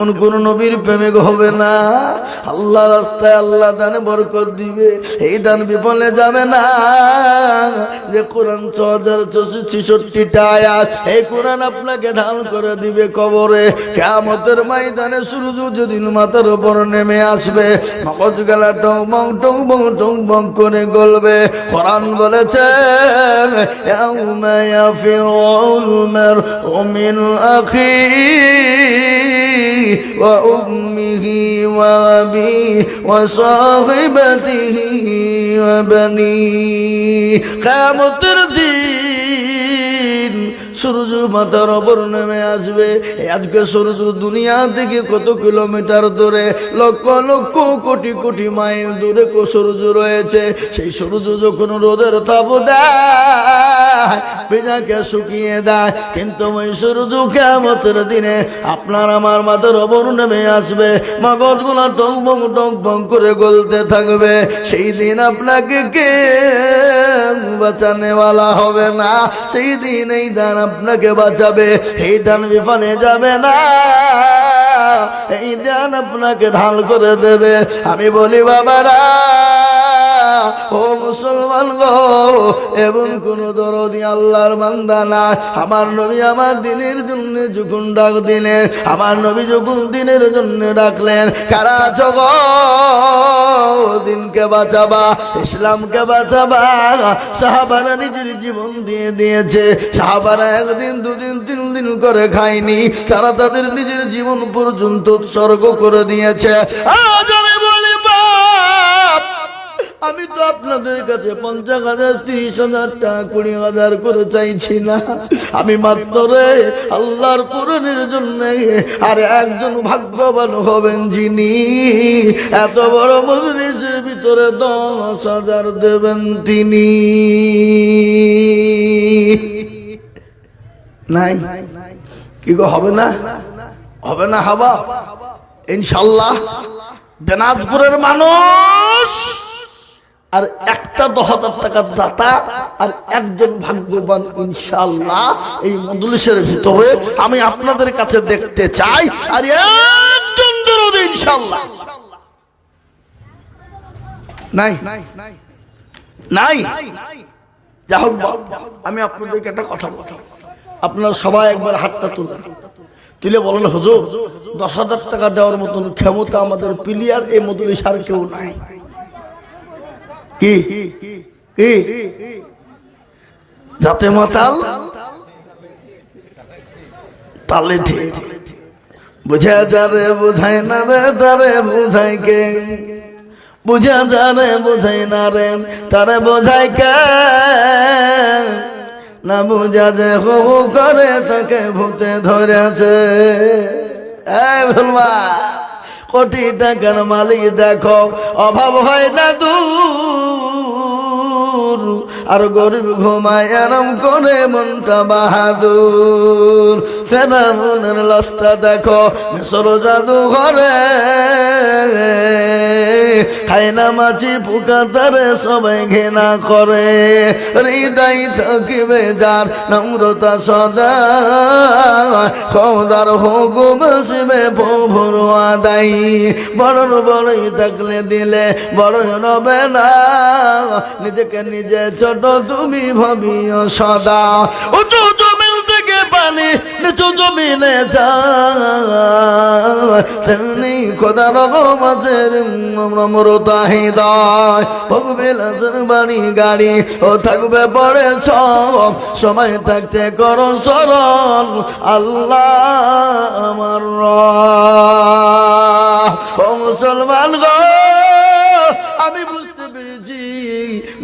কোন কোন নবীর প্রেমিক হবে না আল্লাহ রাস্তায় আল্লাহ দানে বরকত দিবে এই দান বিফলে যাবে না যে কোরআন ছ হাজার ছেষট্টিটা আয়াত এই কোরআন আপনাকে ঢাল করে দিবে কবরে কেমতের ময়দানে সূর্য যেদিন মাথার উপর নেমে আসবে মগজ গেলা টং বং টং বং টং বং করে গলবে কোরআন বলেছে يوم يفر المرء من أخيه وأمه وأبيه وصاحبته وبنيه. قامت সূর্য মাথার ওপর নেমে আসবে। আজকে সূর্য দুনিয়া থেকে কত কিলোমিটার দূরে? লক্ষ লক্ষ কোটি কোটি মাইল দূরে সূর্য রয়েছে। সেই সূর্য যখন রোদের তাপ দেয় শুকিয়ে দেয়। কিন্তু ওই সূর্য কেমতের দিনে আপনার আমার মাথার ওপর নেমে আসবে। মগজগুলো টং বং টং বং করে গলতে থাকবে। সেই দিন আপনাকে কে বাঁচানেওয়ালা হবে না। সেই দিন এই দান আপনাকে বাঁচাবে। এই দান বিফলে যাবে না। এই দান আপনাকে ঢাল করে দেবে। আমি বলি, বাবারা ও মুসলমান গো এবং কোন দরদি আল্লাহর বান্দা না আমার নবী আমার দিনের জন্য যখন ডাক দিলেন, আমার নবী যখন দিনের জন্য ডাকলেন, কারা আছো গো? দিনকে বাঁচাবা, ইসলামকে বাঁচাবা, সাহাবারা নিজের জীবন দিয়ে দিয়েছে। সাহাবারা একদিন, দুদিন, তিন দিন করে খায়নি, তারা তাদের নিজের জীবন পর্যন্ত উৎসর্গ করে দিয়েছে। আজ আমি তো আপনাদের কাছে পঞ্চাশ হাজার, তিরিশ হাজার টাকা কুড়ি হাজার করে চাইছি না। আমি মাত্র আল্লাহর কোরআনের জন্য আর একজন ভাগ্যবান হবেন যিনি। এত বড় মজলিসের ভিতরে দশ হাজার দেবেন তিনি। নাই। কি গো, হবে না? হবে না, হাবা? ইনশাল্লাহ। দিনাজপুরের মানুষ আর একটা দশ হাজার টাকার দাতা আর একজন ভাগ্যবান ইনশাল্লাহ এই মজলিসের ভিতরে আমি আপনাদের কাছে দেখতে চাই আর একজন ইনশাল্লাহ নাই। নাই। যা হোক আমি আপনাদেরকে একটা কথা সবাই একবার হাতটা তুলে বলেন দশ হাজার টাকা দেওয়ার মতন ক্ষমতা আমাদের প্লেয়ার এই মজলিস আর কেউ নাই। কি? কি? যাতে মাতাল? তালে ঠিক। বুঝা যারে বুঝাই না রে, তারে বুঝাই কে? বুঝা যারে বুঝাই না রে, তারে বোঝাই কে? না বুঝা যে হু করে তাকে ভূতে ধরেছে। এই ভুলবা কোটি টাকার মালিক দেখো, অভাব হয় না দু আর গরিব ঘুমায় আরাম করে মনটা বাহাদুর। ফেরাউনের লাশটা দেখো, মিশর জাদু ঘরে খায় না মাছি পোকা তারে সবাই ঘেনা করে। হৃদয় থাকিবে যার নম্রতা সদা খোদার হুকুম শিবে প্রভুর আদাই বড় বড়ই থাকলে দিলে বড়ই রবে না। নিজেকে নিজে ছোট তুমি ভাবিও সদা। জমিন থেকে পানি নিচু জমিনে যায়। খোদা রকমাছের নম্রতা হৃদয় ভোগবে লাজের বাড়ি গাড়ি ও থাকবে পরে সব। সময় থাকতে করো স্মরণ, আল্লাহ আমার। ও মুসলমান গো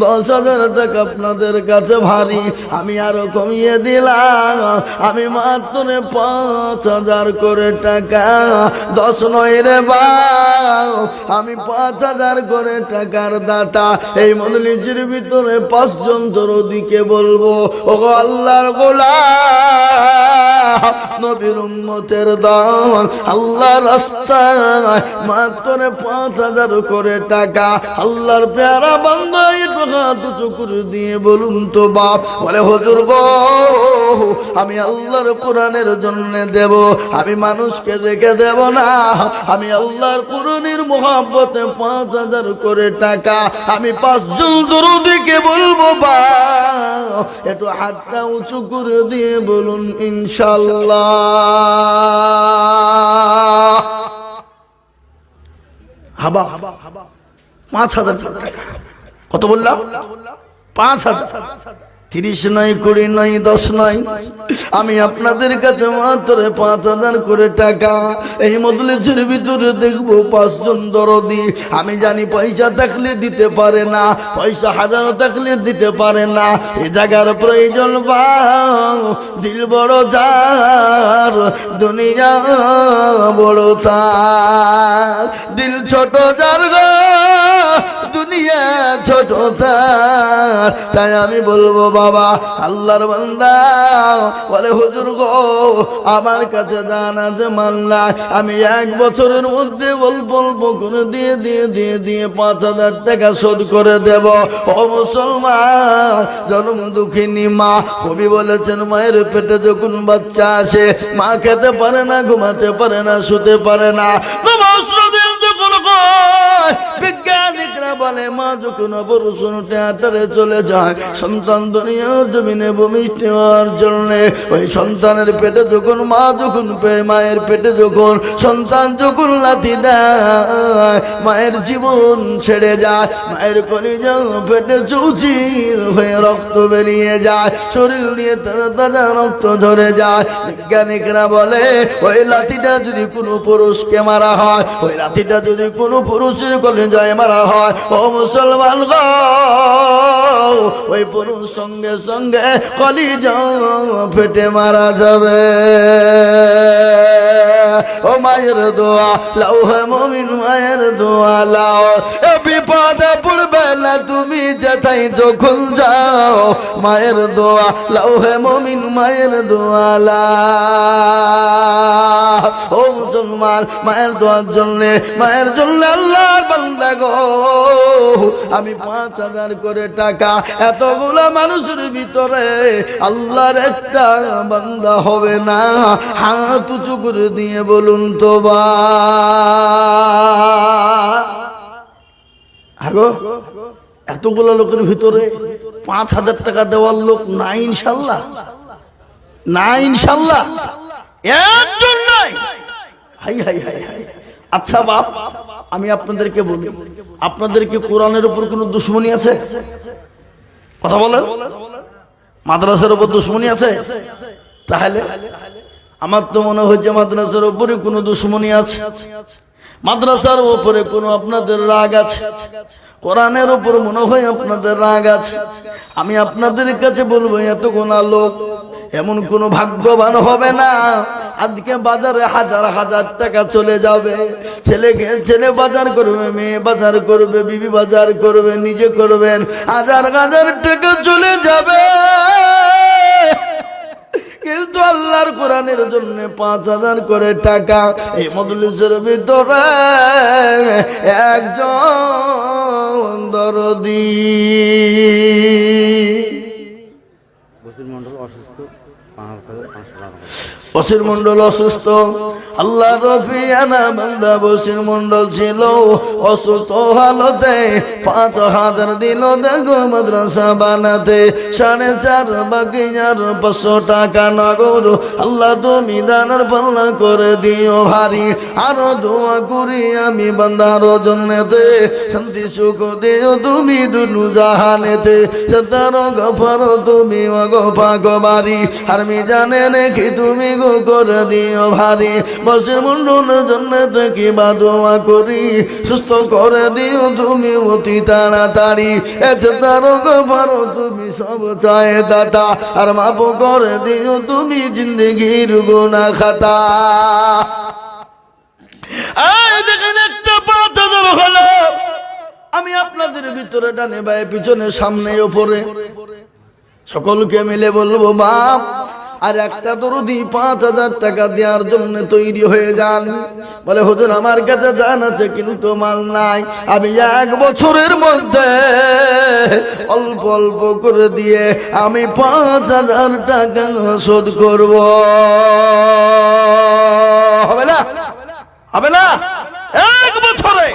দশ হাজার টাকা আপনাদের কাছে ভারী। আমি আরও কমিয়ে দিলাম। আমি মাত্র পাঁচ হাজার করে টাকা। দশ নয় রে বাও আমি পাঁচ হাজার করে টাকার দাতা। এই মজলিসের ভিতরে পাঁচজন তোর দিকে বলব? ও আল্লাহর গোলা নবীর উম্মতের দাম আল্লাহ রাস্তায় মাত্র পাঁচ হাজার করে টাকা। আল্লাহর পেয়ারা একটু হাত দিয়ে বলুন তো বাপ। বলে, হজুর আমি আল্লাহর কোরআনের জন্য দেব। আমি মানুষকে দেখে দেব না। আমি আল্লাহর কোরআনের মোহাব্বতে পাঁচ হাজার করে টাকা। আমি পাঁচ পাঁচজন দরদিকে বলব, বা, একটু হাতটা উঁচু করে দিয়ে বলুন, ইনশাল্লাহ। হাবা পাঁচ হাজার টাকা। কত বললাম? পাঁচ হাজার। তিরিশ নয় কুড়ি নয় দশ নয় আমি আপনাদের কাছে মাত্র পাঁচ হাজার করে টাকা। এই মদলেছের ভিতরে দেখব পাঁচজন দরদি। আমি জানি পয়সা থাকলে দিতে পারে না, পয়সা হাজারও থাকলে দিতে পারে না। এ জায়গার প্রয়োজন বা দিল বড় যার, দুনিয়া বড় তার। দিল ছোট যার ছোট তার। তাই আমি বলব, বাবা, আল্লাহর বান্দা, বলে, হুজুর গো, আমার কাছে জানা যে মাল্লা। আমি এক বছরের মধ্যে অল্প অল্প করে দিয়ে দিয়ে দিয়ে দিয়ে পাঁচ হাজার টাকা শোধ করে দেব। ও মুসলমান, জন্ম দুঃখিনী মা, কবি বলেছেন, মায়ের পেটে যখন বাচ্চা আসে, মা খেতে পারে না, ঘুমাতে পারে না, শুতে পারে না। নামাজ বলে, মা, যখন থিয়েটারে চলে যায়, সন্তান দুনিয়ার জমিনে ভূমিষ্ঠ হওয়ার জন্য, ওই সন্তানের পেটে যখন মা, যখন মায়ের পেটে যখন সন্তান যখন লাথি দেয়, মায়ের জীবন ছেড়ে যায়, মায়ের কলিজা পেটে চৌচির হয়ে রক্ত বেরিয়ে যায়, শরীর দিয়ে তাজা তাজা রক্ত ঝরে যায়। বিজ্ঞানিকরা বলে, ওই লাঠিটা যদি কোনো পুরুষকে মারা হয়, ওই লাঠিটা যদি কোনো পুরুষের কলিজায় মারা হয় ও মুসলমান গো, ওই পুরুষ সঙ্গে সঙ্গে কলিজা ফেটে মারা যাবে। ও মায়ের দোয়া লাও হে মমিন, মায়ের দোয়া লাও। এ বিপদে পড়বে না তুমি যেটাই যখন যাও। মায়ের দোয়া লাও হে মমিন, মায়ের দোয়া লাও। ও মুসলমান, মায়ের দোয়ার জন্যে, মায়ের জন্য আল্লাহর বান্দা গো। আমি পাঁচ হাজার করে টাকা এতগুলো মানুষের ভিতরে আল্লাহর একটা বান্দা হবে না। হাত উঁচু করে দিয়ে বলুন তো বা এতগুলো লোকের ভিতরে পাঁচ হাজার টাকা দেওয়ার লোক না, ইনশাল্লাহ। না, ইনশাল্লাহ। নাই হাই হাই হাই হাই। আচ্ছা বাপ, আমি আপনাদেরকে বলি, আপনাদের কি কোরআনের উপর কোনো দুশ্মনী আছে? কথা বলেন। মাদ্রাসার উপর দুশ্মনী আছে? তাহলে আমার তো মনে হচ্ছে মাদ্রাসার উপরে কোনো দুশ্মনী আছে। মাদ্রাসার উপরে কোনো আপনাদের রাগ আছে। কোরআনের উপর মনে হয় আপনাদের রাগ আছে। আমি আপনাদের কাছে বলব এত গোনা লোক এমন কোনো ভাগ্যবান হবে না। আজকে বাজারে হাজার হাজার টাকা চলে যাবে। ছেলেকে ছেলে বাজার করবে, মেয়ে বাজার করবে, বিবি বাজার করবে, নিজে করবেন। হাজার হাজার টাকা চলে যাবে। কিন্তু আল্লাহর কোরআনের জন্য পাঁচ হাজার করে টাকা এই মজলিসের ভিতরে একজন দরদি। বসির মন্ডল অসুস্থ আল্লাহ রফিয়ানা বান্দা বসির মন্ডল ছিল। অসুস্থ হালতে পাঁচ হাজার দিল দেখো মাদ্রাসা বানাতে। সাড়ে চার বাকি আর পাঁচশো টাকা নগদ। আল্লাহ তুমি দানার পাল্লা করে দিও ভারী। আরও দোয়া করি আমি বান্দার জন্যতে। শান্তি, সুখ দিও তুমি দুনু জাহানেতে। সতার গফার তুমি অগফা গবারি আর জানে নাকি তুমি গো করে দিও ভারী। বসের মুন্ডন জন্য থেকে বা দোয়া করি। সুস্থ করে দিও তুমি অতি তাড়াতাড়ি। এতে তার গফার তুমি সব চায় দাতা। আর মাপ করে দিও তুমি জিন্দগির গুনা খাতা আমি আপনাদের ভিতরে ডানে বায়ে, পিছনে সামনে, ওপরে। সকলকে মিলে বলব, বাপ, আর একটা দরদি পাঁচ হাজার টাকা দেওয়ার জন্য তৈরি হয়ে যান। বলে, হুজুর, আমার কাছে জান আছে, কিন্তু মাল নাই। আমি এক বছরের মধ্যে অল্প অল্প করে দিয়ে আমি পাঁচ হাজার টাকা শোধ করব। হবে না? হবে না? এক বছরে।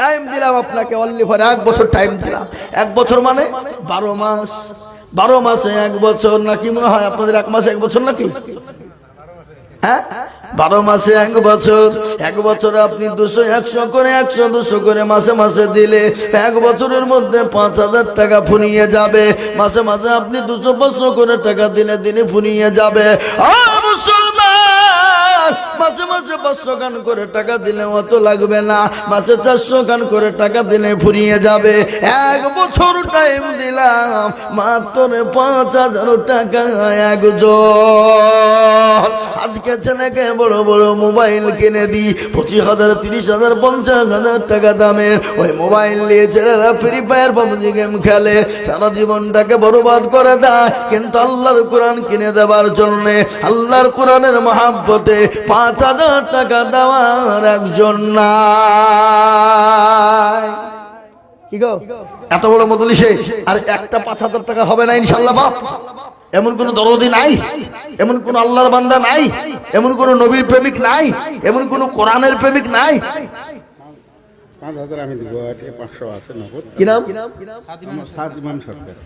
টাইম দিলাম আপনাকে অনলি ফর এক বছর টাইম দিলাম। এক বছর মানে বারো মাস। বারো মাসে এক বছর নাকি মনে হয় আপনাদের এক মাসে এক বছর নাকি? হ্যাঁ? বারো মাসে এক বছর এক বছর আপনি দুশো একশো করে একশো দুশো করে মাসে মাসে দিলে এক বছরের মধ্যে পাঁচ হাজার টাকা ফুরিয়ে যাবে। মাসে মাসে আপনি দুশো পাঁচশো করে টাকা দিলে দিনে ফুরিয়ে যাবে। আ, মুসলমান মাসে মাসে পাঁচশো খান করে টাকা দিলে অত লাগবে না। মাসে চারশো খান করে টাকা দিলে ফুরিয়ে যাবে। এক বছর টাইম দিলাম, মাত্র পাঁচ হাজার টাকা একজন আজকে ছেলেকে বড় বড় মোবাইল কিনে দিই, পঁচিশ হাজার, তিরিশ হাজার, পঞ্চাশ হাজার টাকা দামের ওই মোবাইল নিয়ে ছেলেরা ফ্রি ফায়ার পাবজি গেম খেলে। সারা জীবনটাকে বরবাদ করে দেয়। কিন্তু আল্লাহর কোরআন কিনে দেওয়ার জন্য, আল্লাহর কোরআনের মহাব্বতে পাঁচ হাজার টাকা দেওয়ার একজন নাই। কি গো? এত বড় মতলি সে আর একটা পাঁচ হাজার টাকা হবে না ইনশাল্লাহ বাপ। এমন কোন দরদি নাই। এমন কোন আল্লাহর বান্দা নাই। এমন কোন নবীর প্রেমিক নাই। এমন কোন কোরআনের প্রেমিক নাই। পাঁচ হাজার আমি দিব পাঁচশো আছে নগদ। কি নাম? সাত ইমাম সরকার।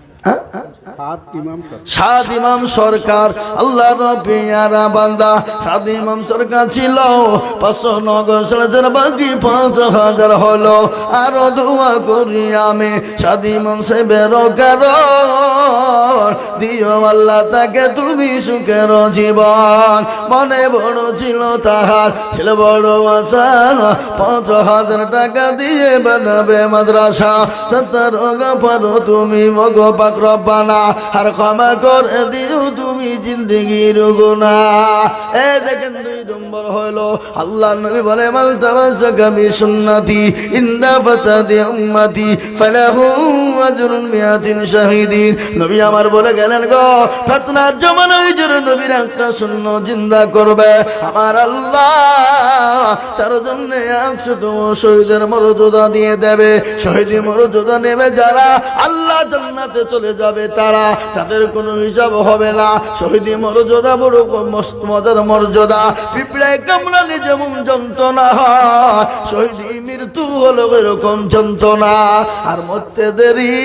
সরকার। সরকার ছিল আরও করি আমি দিও আল্লাহ তাকে তুমি সুখের জীবন। মনে বড় ছিল তাহার, ছিল বড় আশা। পাঁচ হাজার টাকা দিয়ে বানাবে মাদ্রাসা। সত্তর পারো তুমি মগ পাক রব্বানা আর ক্ষমা করে দিও তুমি জিন্দগির গুণা এ দেখেন নম্বর হলো আল্লাহ নবী বলে সুন্নতি ইন্দা ফাসাদি উম্মতি, ফালাহু আজরুন মিয়াতিন শাহিদিন। নবী আমার বলে গেলেন, গো জামানায় নবীর একটা শূন্য জিন্দা করবে। আমার আল্লাহ তার জন্য শহীদের মর্যাদা দিয়ে দেবে। শহীদ মর্যাদা নেবে যারা আল্লাহ জান্নাতে চলে যাবে তারা। তাদের কোনো হিসাব হবে না। শহীদ মর্যাদা বড় মস্ত মজার মর্যাদা। কামড়ালে যেমন যন্ত্রণা হয়, শহীদ মৃত্যু হলো এরকম যন্ত্রণা। আর মরতে দেরি,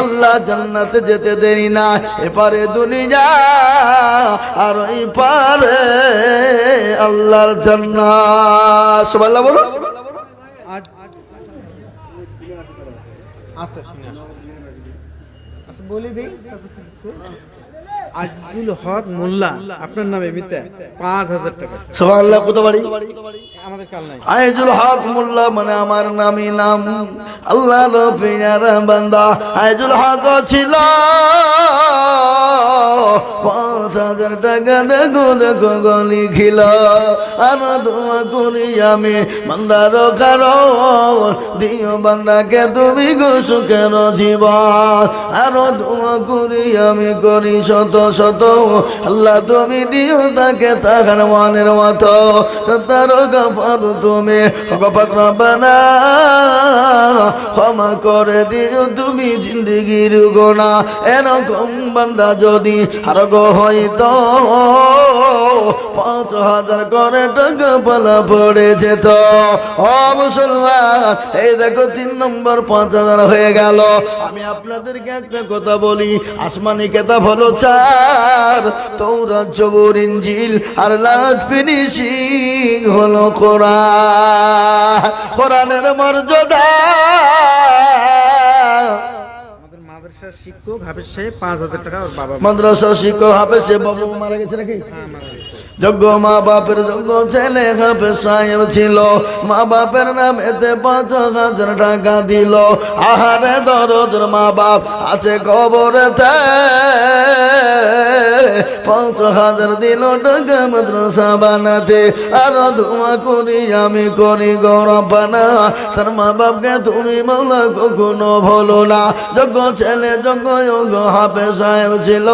আল্লাহ জান্নাতে যেতে দেরি না। এপারে দুনিয়া, আর ওই পারে আল্লাহর জান্নাত। সবাই বলো আচ্ছা শুনে। আচ্ছা বলে দিই আজিজুল হক মোল্লা আপনার নামে মিথ্যা পাঁচ হাজার টাকা। সবাই কত বাড়ি? আমাদের কাল নাই। আইজুল হক মোল্লা মানে আমার নামই নাম। আল্লাহ রফিয়ার বান্দা। আইজুল হক ছিল। পাঁচ হাজার টাকা দেখো দেখো গলি খিল আর তোমা করি আমি, বান্দার কারণ। দিও বান্দাকে তুমি গো সুখের জীবন। আর তোমা করি আমি, করি শত শত। আল্লাহ তুমি দিও তাকে তাহার মনের মতো। তার গাফার তুমি রব্বানা। ক্ষমা করে দিও তুমি জিন্দগির গোনা এরকম বান্দা যদি আর গো হইতো। পাঁচ হাজার করে টাকা পালা পড়ে যেত। ও মুসলমান, এই দেখো তিন নম্বর পাঁচ হাজার হয়ে গেল। আমি আপনাদেরকে একটা কথা বলি, আসমানি কেতাব হলো চার তোরা জবর ইঞ্জিল আর লাট ফিনিশিং হলো কোরআন। কোরআনের মর্যাদা। মাদ্রাসার শিক্ষক হাফেজ সাহেব পাঁচ হাজার টাকা মাদ্রাসা শিক্ষক হাফেজ সাহেব বাবু মারা গেছে নাকি? যোগ্য মা বাপের যোগ্য ছেলে হাফে সাহেব ছিল। মা বাপের নাম এতে পাঁচ হাজার টাকা দিল। আহারে দরদের মা বাপ আছে কবরেতে। পাঁচ হাজার দিল টাকা মাদ্রাসা বানাতে। আরও ধোঁয়া করি, আমি করি গরবানা তার মা বাপকে তুমি মাওলা কখনো ভুলো না। যোগ্য ছেলে, যোগ্য যোগ্য হাফে সাহেব ছিল।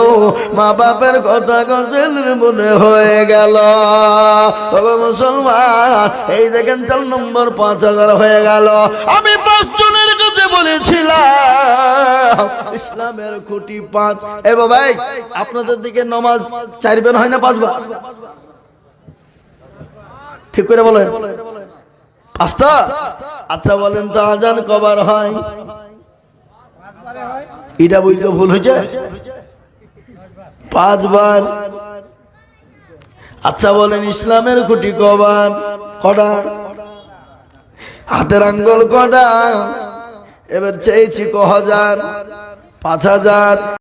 মা বাপের কথা গজলের মনে হয়ে গেল ওগো মুসলমান, এই দেখেন চার নম্বর পাঁচ হাজার হয়ে গেল। আমি পাঁচ জনের কথা বলেছিলাম, ইসলামের খুঁটি পাঁচ। এ ভাই আপনাদের দিকে নমাজ চারবার হয় না পাঁচবার? ঠিক করে বলেন। পাঁচটা? আচ্ছা বলেন তো, আজান কবার হয়? এটা বলতে ভুল হয়েছে? পাঁচবার। আচ্ছা বলেন, ইসলামের খুঁটি কবার? কটা? হাতের আঙ্গল কটা? এবার চেয়েছি ক হাজার? পাঁচ হাজার?